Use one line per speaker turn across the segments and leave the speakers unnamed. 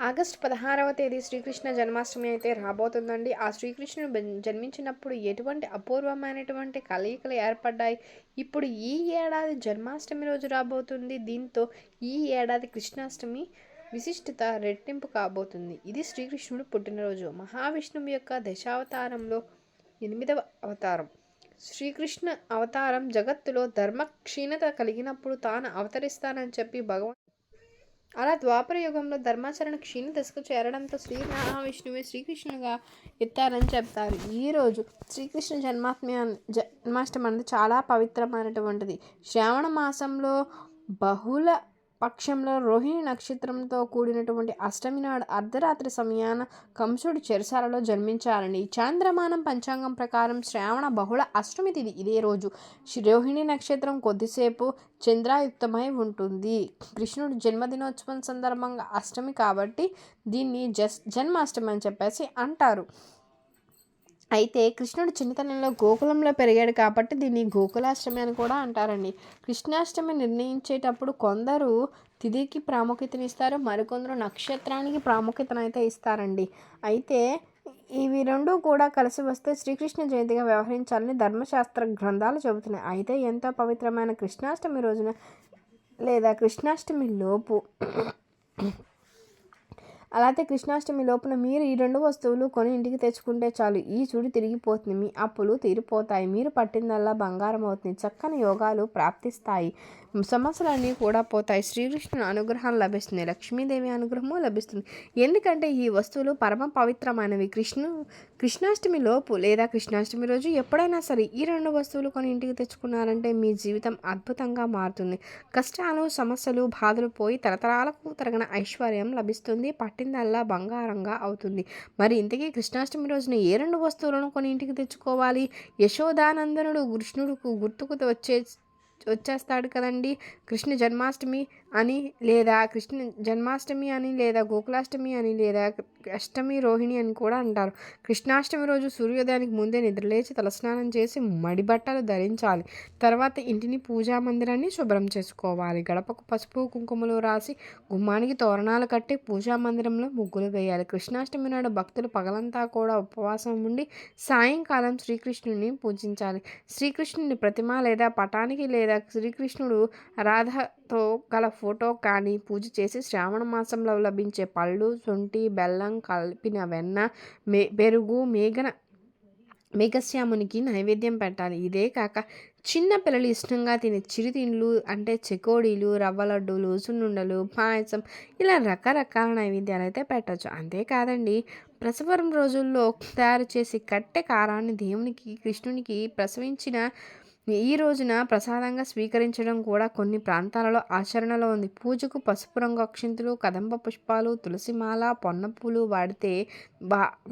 August పదహారవ తేదీ శ్రీకృష్ణ జన్మాష్టమి అయితే రాబోతుందండి. ఆ శ్రీకృష్ణుడు జన్మించినప్పుడు ఎటువంటి అపూర్వమైనటువంటి కలయికలు ఏర్పడ్డాయి? ఇప్పుడు ఈ ఏడాది జన్మాష్టమి రోజు రాబోతుంది. దీంతో ఈ ఏడాది కృష్ణాష్టమి విశిష్టత రెట్టింపు కాబోతుంది. ఇది శ్రీకృష్ణుడు పుట్టినరోజు. మహావిష్ణువు యొక్క దశావతారంలో ఎనిమిదవ అవతారం. శ్రీకృష్ణ అవతారం జగత్తులో ధర్మ క్షీణత కలిగినప్పుడు తాను అవతరిస్తానని చెప్పి భగవాన్ అలా ద్వాపర యుగంలో ధర్మాచరణ క్షీణ దశకు చేరడంతో శ్రీ మహావిష్ణువే శ్రీకృష్ణుగా ఎత్తారని చెప్తారు. ఈరోజు శ్రీకృష్ణ జన్మాత్మ జన్మాష్టమి అనేది చాలా పవిత్రమైనటువంటిది. శ్రావణ మాసంలో బహుళ పక్షంలో రోహిణి నక్షత్రంతో కూడినటువంటి అష్టమి నాడు అర్ధరాత్రి సమయాన కంసుడు చెరసాలలో జన్మించారండి చాంద్రమానం పంచాంగం ప్రకారం శ్రావణ బహుళ అష్టమి తిది ఇదే రోజు. రోహిణి నక్షత్రం కొద్దిసేపు చంద్రాయుక్తమై ఉంటుంది. కృష్ణుడు జన్మదినోత్సవం సందర్భంగా అష్టమి కాబట్టి దీన్ని జస్ జన్మాష్టమి అని చెప్పేసి అంటారు. అయితే కృష్ణుడు చిన్నతనంలో గోకులంలో పెరిగాడు కాబట్టి దీన్ని గోకులాష్టమి అని కూడా అంటారండి. కృష్ణాష్టమి నిర్ణయించేటప్పుడు కొందరు తిథికి ప్రాముఖ్యతనిస్తారు మరికొందరు నక్షత్రానికి ప్రాముఖ్యతనైతే ఇస్తారండి. అయితే ఇవి రెండు కూడా కలిసి వస్తే శ్రీకృష్ణ జయంతిగా వ్యవహరించాలని ధర్మశాస్త్ర గ్రంథాలు చెబుతున్నాయి. అయితే ఎంతో పవిత్రమైన కృష్ణాష్టమి రోజున లేదా కృష్ణాష్టమి లోపు అలాగే కృష్ణాష్టమి లోపున మీరు ఈ రెండు వస్తువులు కొని ఇంటికి తెచ్చుకుంటే చాలు. ఈ చుడి తిరిగిపోతుంది. మీ అప్పులు తీరిపోతాయి. మీరు పట్టిందల్లా బంగారం అవుతుంది. చక్కని యోగాలు ప్రాప్తిస్తాయి. సమస్యలన్నీ కూడా పోతాయి. శ్రీకృష్ణుని అనుగ్రహం లభిస్తుంది. లక్ష్మీదేవి అనుగ్రహము లభిస్తుంది. ఎందుకంటే ఈ వస్తువులు పరమ పవిత్రమైనవి. కృష్ణు కృష్ణాష్టమి లోపు లేదా కృష్ణాష్టమి రోజు ఎప్పుడైనా సరే ఈ రెండు వస్తువులు కొని ఇంటికి తెచ్చుకున్నారంటే మీ జీవితం అద్భుతంగా మారుతుంది. కష్టాలు సమస్యలు బాధలు పోయి తరతరాలకు తరగన ఐశ్వర్యం లభిస్తుంది. పట్టిందల్లా బంగారంగా అవుతుంది. మరి ఇంతకీ కృష్ణాష్టమి రోజున ఏ రెండు వస్తువులను కొని ఇంటికి తెచ్చుకోవాలి? యశోదానందనుడు కృష్ణుడుకు గుర్తుకు వచ్చే వచ్చేస్తాడు కదండి. కృష్ణ జన్మాష్టమి అని లేదా కృష్ణ జన్మాష్టమి అని లేదా గోకులాష్టమి అని లేదా అష్టమి రోహిణి అని కూడా అంటారు. కృష్ణాష్టమి రోజు సూర్యోదయానికి ముందే నిద్రలేచి తలస్నానం చేసి మడి బట్టలు ధరించాలి. తర్వాత ఇంటిని పూజా మందిరాన్ని శుభ్రం చేసుకోవాలి. గడపకు పసుపు కుంకుమలు రాసి గుమ్మానికి తోరణాలు కట్టి పూజా మందిరంలో ముగ్గులు వేయాలి. కృష్ణాష్టమి నాడు భక్తులు పగలంతా కూడా ఉపవాసం ఉండి సాయంకాలం శ్రీకృష్ణుని పూజించాలి. శ్రీకృష్ణుని ప్రతిమ లేదా పటానికి లేదా శ్రీకృష్ణుడు రాధతో గల ఫోటో కానీ పూజ చేసి శ్రావణ మాసంలో లభించే పళ్ళు శొంఠి బెల్లం కలిపిన వెన్న మే పెరుగు మేఘన మేఘశ్యామునికి నైవేద్యం పెట్టాలి. ఇదే కాక చిన్న పిల్లలు ఇష్టంగా తినే చిరుతిండ్లు అంటే చెకోడీలు రవ్వ లడ్డూలు సున్నుండలు పాయసం ఇలా రకరకాల నైవేద్యాలు అయితే పెట్టచ్చు. అంతేకాదండి ప్రసవరం రోజుల్లో తయారు చేసి కట్టె కారాన్ని దేవునికి కృష్ణునికి ప్రసవించిన ఈ రోజున ప్రసాదంగా స్వీకరించడం కూడా కొన్ని ప్రాంతాలలో ఆచరణలో ఉంది. పూజకు పసుపు రంగు అక్షింతులు కదంబ పుష్పాలు తులసిమాల పొన్న పూలు వాడితే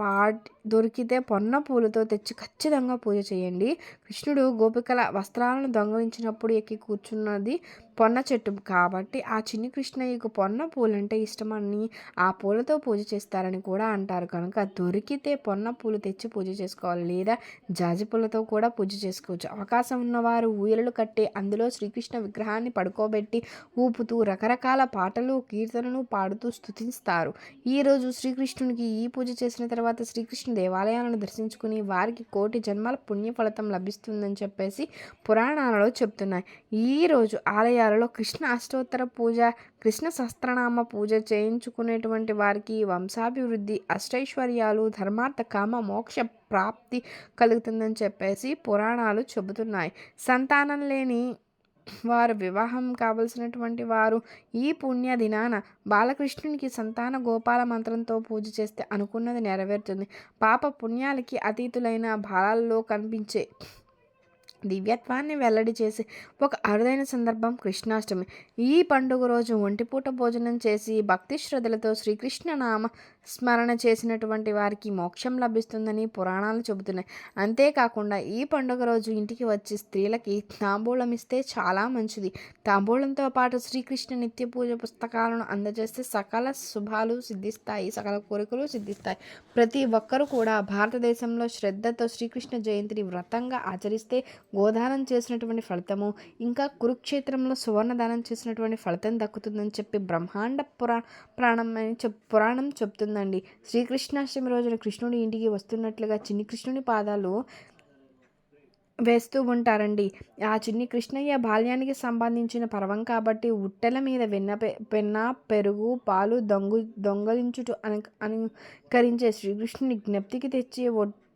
వాటి దొరికితే పొన్న పూలతో తెచ్చి ఖచ్చితంగా పూజ చేయండి. కృష్ణుడు గోపికల వస్త్రాలను దొంగలించినప్పుడు ఎక్కి కూర్చున్నది పొన్న చెట్టు కాబట్టి ఆ చిన్ని కృష్ణయ్యకు పొన్న పూలంటే ఇష్టమని ఆ పూలతో పూజ చేస్తారని కూడా అంటారు. కనుక దొరికితే పొన్న పూలు తెచ్చి పూజ చేసుకోవాలి లేదా జాజి పూలతో కూడా పూజ చేసుకోవచ్చు. అవకాశం ఉన్నవారు ఊయలలు కట్టి అందులో శ్రీకృష్ణ విగ్రహాన్ని పడుకోబెట్టి ఊపుతూ రకరకాల పాటలు కీర్తనలు పాడుతూ స్తుతిస్తారు. ఈరోజు శ్రీకృష్ణునికి ఈ పూజ చేసిన తర్వాత శ్రీకృష్ణ దేవాలయాలను దర్శించుకుని వారికి కోటి జన్మల పుణ్య ఫలితం లభిస్తుందని చెప్పేసి పురాణాలలో చెప్తున్నాయి. ఈరోజు ఆలయాలలో కృష్ణ అష్టోత్తర పూజ కృష్ణ సహస్రనామ పూజ చేయించుకునేటువంటి వారికి వంశాభివృద్ధి అష్టైశ్వర్యాలు ధర్మార్థ కామ మోక్ష ప్రాప్తి కలుగుతుందని చెప్పేసి పురాణాలు చెబుతున్నాయి. సంతానం లేని వారు వివాహం కావలసినటువంటి వారు ఈ పుణ్య దినాన బాలకృష్ణునికి సంతాన గోపాల మంత్రంతో పూజ చేస్తే అనుకున్నది నెరవేరుతుంది. పాప పుణ్యాలకి అతీతులైన బాలల్లో కనిపించే దివ్యత్వాన్ని వెల్లడి చేసి ఒక అరుదైన సందర్భం కృష్ణాష్టమి. ఈ పండుగ రోజు ఒంటిపూట భోజనం చేసి భక్తి శ్రద్ధలతో శ్రీకృష్ణ నామ స్మరణ చేసినటువంటి వారికి మోక్షం లభిస్తుందని పురాణాలు చెబుతున్నాయి. అంతేకాకుండా ఈ పండుగ రోజు ఇంటికి వచ్చి స్త్రీలకి తాంబూలం ఇస్తే చాలా మంచిది. తాంబూలంతో పాటు శ్రీకృష్ణ నిత్య పూజ పుస్తకాలను అందజేస్తే సకల శుభాలు సిద్ధిస్తాయి సకల కోరికలు సిద్ధిస్తాయి. ప్రతి ఒక్కరూ కూడా భారతదేశంలో శ్రద్ధతో శ్రీకృష్ణ జయంతిని వ్రతంగా ఆచరిస్తే గోదానం చేసినటువంటి ఫలితము ఇంకా కురుక్షేత్రంలో సువర్ణదానం చేసినటువంటి ఫలితం దక్కుతుందని చెప్పి బ్రహ్మాండ పురా ప్రాణం అని చెప్ పురాణం ఉంటుందండి శ్రీకృష్ణాష్టమి రోజున కృష్ణుడి ఇంటికి వస్తున్నట్లుగా చిన్ని కృష్ణుని పాదాలు వేస్తూ ఉంటారండి. ఆ చిన్ని కృష్ణయ్య బాల్యానికి సంబంధించిన పర్వం కాబట్టి ఉట్టెల మీద వెన్న పెన్న పెరుగు పాలు దొంగు దొంగలించుట అను అనుకరించే శ్రీకృష్ణుని జ్ఞప్తికి తెచ్చి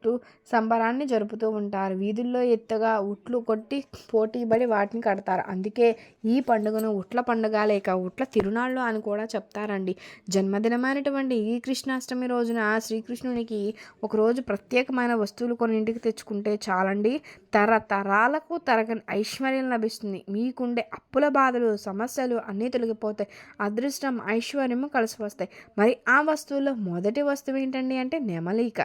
చుట్టూ సంబరాన్ని జరుపుతూ ఉంటారు. వీధుల్లో ఎత్తుగా ఉట్లు కొట్టి పోటీపడి వాటిని కడతారు. అందుకే ఈ పండుగను ఉట్ల పండుగ లేక ఉట్ల తిరునాళ్ళు అని కూడా చెప్తారండి. జన్మదినమైనటువంటి ఈ కృష్ణాష్టమి రోజున శ్రీకృష్ణునికి ఒకరోజు ప్రత్యేకమైన వస్తువులు కొన్ని ఇంటికి తెచ్చుకుంటే చాలండి. తరతరాలకు తరగని ఐశ్వర్యం లభిస్తుంది. మీకుండే అప్పుల బాధలు సమస్యలు అన్నీ తొలగిపోతాయి. అదృష్టం ఐశ్వర్యము కలిసి వస్తాయి మరి ఆ వస్తువుల్లో మొదటి వస్తువు ఏంటండి అంటే నెమలిక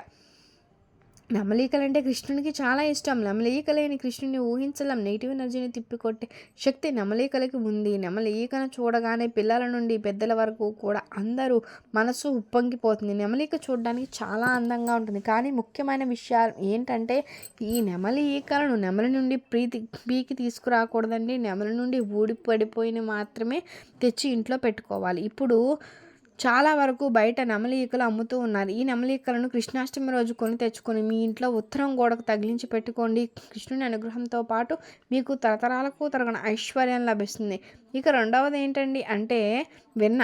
నమలీకలంటే కృష్ణునికి చాలా ఇష్టం. నమలీకలేని కృష్ణుని ఊహించలేం. నెగిటివ్ ఎనర్జీని తిప్పికొట్టే శక్తి నమలీకలకి ఉంది. నమలీకను చూడగానే పిల్లల నుండి పెద్దల వరకు కూడా అందరూ మనసు ఉప్పొంగిపోతుంది. నెమలిక చూడడానికి చాలా అందంగా ఉంటుంది. కానీ ముఖ్యమైన విషయాలు ఏంటంటే ఈ నెమలి ఈకలను నెమలి నుండి ప్రీతి పీకి తీసుకురాకూడదండి. నెమలి నుండి ఊడిపడిపోయిన మాత్రమే తెచ్చి ఇంట్లో పెట్టుకోవాలి. ఇప్పుడు చాలా వరకు బయట నెమలీకలు అమ్ముతూ ఉన్నారు. ఈ నెమలీకలను కృష్ణాష్టమి రోజు కొని తెచ్చుకొని మీ ఇంట్లో ఉత్తరం గోడకు తగిలించి పెట్టుకోండి. కృష్ణుని అనుగ్రహంతో పాటు మీకు తరతరాలకు తరగన ఐశ్వర్యం లభిస్తుంది. ఇక రెండవది ఏంటండి అంటే వెన్న.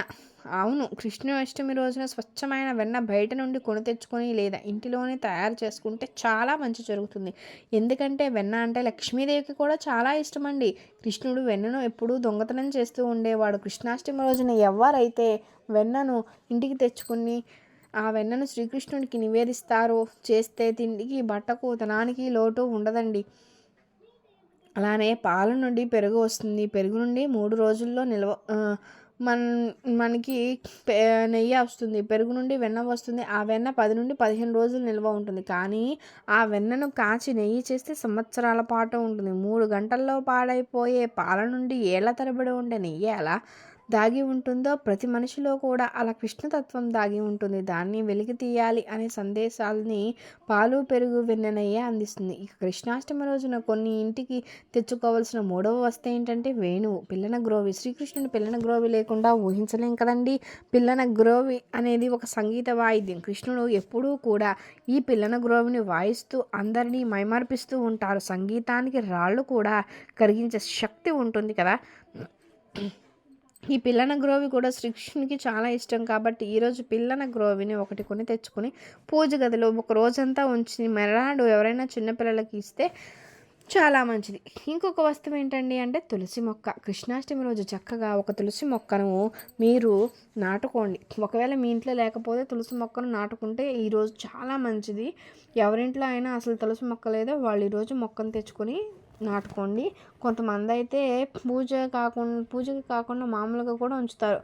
అవును కృష్ణాష్టమి రోజున స్వచ్ఛమైన వెన్న బయట నుండి కొని తెచ్చుకొని లేదా ఇంటిలోనే తయారు చేసుకుంటే చాలా మంచి జరుగుతుంది. ఎందుకంటే వెన్న అంటే లక్ష్మీదేవికి కూడా చాలా ఇష్టమండి. కృష్ణుడు వెన్నను ఎప్పుడూ దొంగతనం చేస్తూ ఉండేవాడు. కృష్ణాష్టమి రోజున ఎవరైతే వెన్నను ఇంటికి తెచ్చుకుని ఆ వెన్నను శ్రీకృష్ణుడికి నివేదిస్తారో చేస్తే తిండికి బట్టకు తనానికి లోటు ఉండదండి. అలానే పాల నుండి పెరుగు వస్తుంది. పెరుగు నుండి మూడు రోజుల్లో నిల్వ మన మనకి నెయ్యి వస్తుంది పెరుగు నుండి వెన్న వస్తుంది ఆ వెన్న పది నుండి పదిహేను రోజులు నిల్వ ఉంటుంది. కానీ ఆ వెన్నను కాచి నెయ్యి చేస్తే సంవత్సరాల పాటు ఉంటుంది. మూడు గంటల్లో పాడైపోయే పాల నుండి ఏళ్ళ తరబడి ఉండే నెయ్యి అలా దాగి ఉంటుందో ప్రతి మనిషిలో కూడా అలా కృష్ణతత్వం దాగి ఉంటుంది. దాన్ని వెలికి తీయాలి అనే సందేశాలని పాలు పెరుగు వెన్నెనయ్యే అందిస్తుంది. ఇక కృష్ణాష్టమి రోజున కొన్ని ఇంటికి తెచ్చుకోవాల్సిన మూడవ వస్తువు ఏంటంటే వేణువు. పిల్లన గ్రోవి. శ్రీకృష్ణుని పిల్లన గ్రోవి లేకుండా ఊహించలేం కదండి. పిల్లన గ్రోవి అనేది ఒక సంగీత వాయిద్యం. కృష్ణుడు ఎప్పుడూ కూడా ఈ పిల్లన గ్రోవిని వాయిస్తూ అందరినీ మైమర్పిస్తూ ఉంటారు. సంగీతానికి రాళ్ళు కూడా కరిగించే శక్తి ఉంటుంది కదా. ఈ పిల్లన గ్రోవి కూడా శ్రీకృష్ణునికి చాలా ఇష్టం కాబట్టి ఈరోజు పిల్లన గ్రోవిని ఒకటి కొని తెచ్చుకొని పూజ గదిలో ఒక రోజంతా ఉంచి మెరాడు ఎవరైనా చిన్నపిల్లలకి ఇస్తే చాలా మంచిది. ఇంకొక వస్తువు ఏంటండి అంటే తులసి మొక్క. కృష్ణాష్టమి రోజు చక్కగా ఒక తులసి మొక్కను మీరు నాటుకోండి. ఒకవేళ మీ ఇంట్లో లేకపోతే తులసి మొక్కను నాటుకుంటే ఈరోజు చాలా మంచిది. ఎవరింట్లో అయినా అసలు తులసి మొక్క లేదో వాళ్ళు ఈరోజు మొక్కను తెచ్చుకొని నాటుకోండి. కొంతమంది అయితే పూజ కాకుండా పూజకి కాకుండా మామూలుగా కూడా ఉంచుతారు.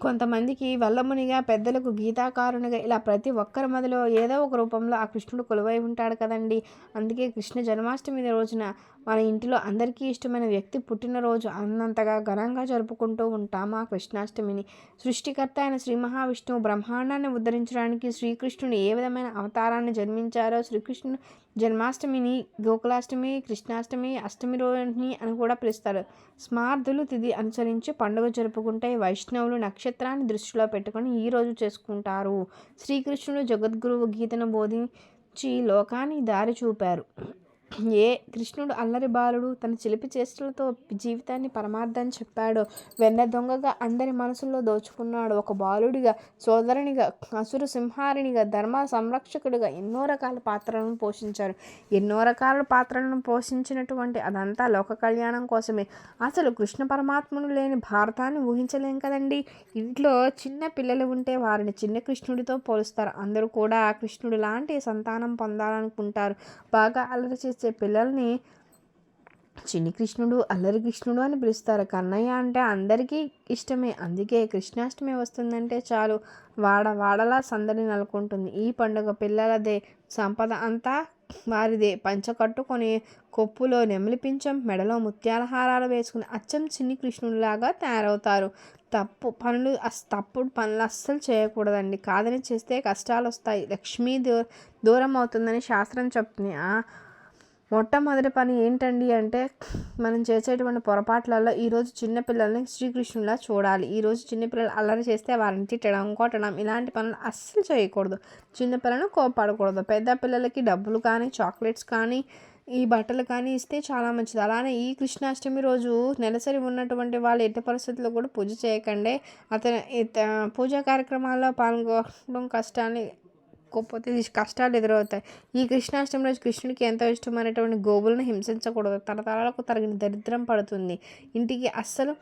కొంతమందికి వల్లమునిగా పెద్దలకు గీతాకారునిగా ఇలా ప్రతి ఒక్కరి మదిలో ఏదో ఒక రూపంలో ఆ కృష్ణుడు కొలువై ఉంటాడు కదండి. అందుకే కృష్ణ జన్మాష్టమి రోజున మన ఇంటిలో అందరికీ ఇష్టమైన వ్యక్తి పుట్టినరోజు అన్నంతగా ఘనంగా జరుపుకుంటూ ఉంటాము ఆ కృష్ణాష్టమిని. సృష్టికర్త అయిన శ్రీ మహావిష్ణువు బ్రహ్మాండాన్ని ఉద్ధరించడానికి శ్రీకృష్ణుడు ఏ విధమైన అవతారాన్ని జన్మించారో శ్రీకృష్ణుడు జన్మాష్టమిని గోకులాష్టమి కృష్ణాష్టమి అష్టమి రోజుని అని కూడా పిలుస్తారు. స్మార్థులు తిథి అనుసరించి పండుగ జరుపుకుంటే వైష్ణవులు నక్షత్రాన్ని దృష్టిలో పెట్టుకొని ఈ రోజు చేసుకుంటారు. శ్రీకృష్ణుడు జగద్గురువు గీతను బోధించి లోకాన్ని దారి చూపారు. ఏ కృష్ణుడు అల్లరి బాలుడు తన చిలిపి చేష్టలతో జీవితాన్ని పరమార్థాన్ని చెప్పాడు? వెన్న దొంగగా అందరి మనసుల్లో దోచుకున్నాడు ఒక బాలుడిగా సోదరునిగా అసుర సింహారినిగా ధర్మ సంరక్షకుడిగా ఎన్నో రకాల పాత్రలను పోషించారు. ఎన్నో రకాల పాత్రలను పోషించినటువంటి అదంతా లోక కళ్యాణం కోసమే. అసలు కృష్ణ పరమాత్మను లేని భారతాన్ని ఊహించలేం కదండి? ఇంట్లో చిన్న పిల్లలు ఉంటే వారిని చిన్న కృష్ణుడితో పోలుస్తారు. అందరూ కూడా కృష్ణుడు లాంటి సంతానం పొందాలనుకుంటారు. బాగా అల్లరి చేసే పిల్లల్ని చిన్ని కృష్ణుడు అల్లరి కృష్ణుడు అని పిలుస్తారు. కన్నయ్య అంటే అందరికీ ఇష్టమే. అందుకే కృష్ణాష్టమి వస్తుందంటే చాలు. వాడ వాడలా సందడి నెలకొంటుంది. ఈ పండుగ పిల్లలదే సంపద అంతా వారిదే. పంచ కట్టుకొని కొప్పులో నెమలిపించం మెడలో ముత్యాల హారాలు వేసుకుని అచ్చం చిన్ని కృష్ణుడిలాగా తయారవుతారు. తప్పు పనులు తప్పుడు పనులు అస్సలు చేయకూడదండి. కాదని చేస్తే కష్టాలు వస్తాయి లక్ష్మీ దూరం అవుతుందని శాస్త్రం చెప్తుంది. మొట్టమొదటి పని ఏంటండి అంటే మనం చేసేటువంటి పొరపాట్లలో ఈరోజు చిన్నపిల్లల్ని శ్రీకృష్ణులా చూడాలి. ఈరోజు చిన్నపిల్లలు అల్లరి చేస్తే వారిని తిట్టడం కొట్టడం ఇలాంటి పనులు అస్సలు చేయకూడదు. చిన్నపిల్లలను కోపాడకూడదు పెద్ద పిల్లలకి డబ్బులు కానీ చాక్లెట్స్ కానీ ఈ బట్టలు కానీ ఇస్తే చాలా మంచిది. అలానే ఈ కృష్ణాష్టమి రోజు నెలసరి ఉన్నటువంటి వాళ్ళు ఎట్టి పరిస్థితుల్లో కూడా పూజ చేయకండి. అతను పూజా కార్యక్రమాల్లో పాల్గొనడం కష్టాన్ని పోతే కష్టాలు ఎదురవుతాయి. ఈ కృష్ణాష్టమి రోజు కృష్ణుడికి ఎంతో ఇష్టమైనటువంటి గోవులను హింసించకూడదు. తరతరాలకు తరగిన దరిద్రం పడుతుంది. ఇంటికి అస్సలు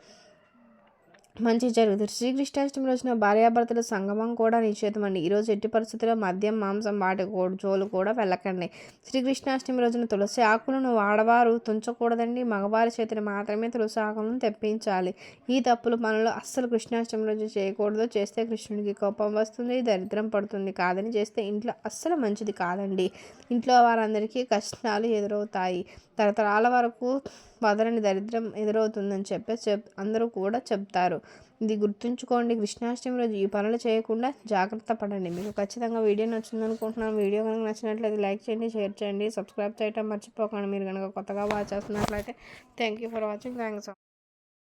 మంచి జరుగుతుంది. శ్రీకృష్ణాష్టమి రోజున భార్యాభర్తల సంగమం కూడా నిషేధం అండి ఈరోజు ఎట్టి పరిస్థితుల్లో మద్యం మాంసం వాటి జోలు కూడా వెళ్ళకండి. శ్రీకృష్ణాష్టమి రోజున తులసి ఆకులను వాడవారు తుంచకూడదండి. మగవారి చేతిని మాత్రమే తులసి ఆకులను తెప్పించాలి. ఈ తప్పులు పనులు అస్సలు కృష్ణాష్టమి రోజు చేయకూడదు. చేస్తే కృష్ణుడికి కోపం వస్తుంది దరిద్రం పడుతుంది. కాదని చేస్తే ఇంట్లో అస్సలు మంచిది కాదండి. ఇంట్లో వారందరికీ కష్టాలు ఎదురవుతాయి. తరతరాల వరకు వదలని దరిద్రం ఎదురవుతుందని చెప్పి చెప్ అందరూ కూడా చెప్తారు. ఇది గుర్తుంచుకోండి. కృష్ణాష్టమి రోజు ఈ పనులు చేయకుండా జాగ్రత్త పడండి. మీకు ఖచ్చితంగా వీడియో నచ్చింది అనుకుంటున్నాను వీడియో కనుక నచ్చినట్లయితే లైక్ చేయండి షేర్ చేయండి సబ్స్క్రైబ్ చేయటం మర్చిపోకండి. మీరు కనుక కొత్తగా వాచ్ చేస్తున్నట్లయితే thank you for watching thanks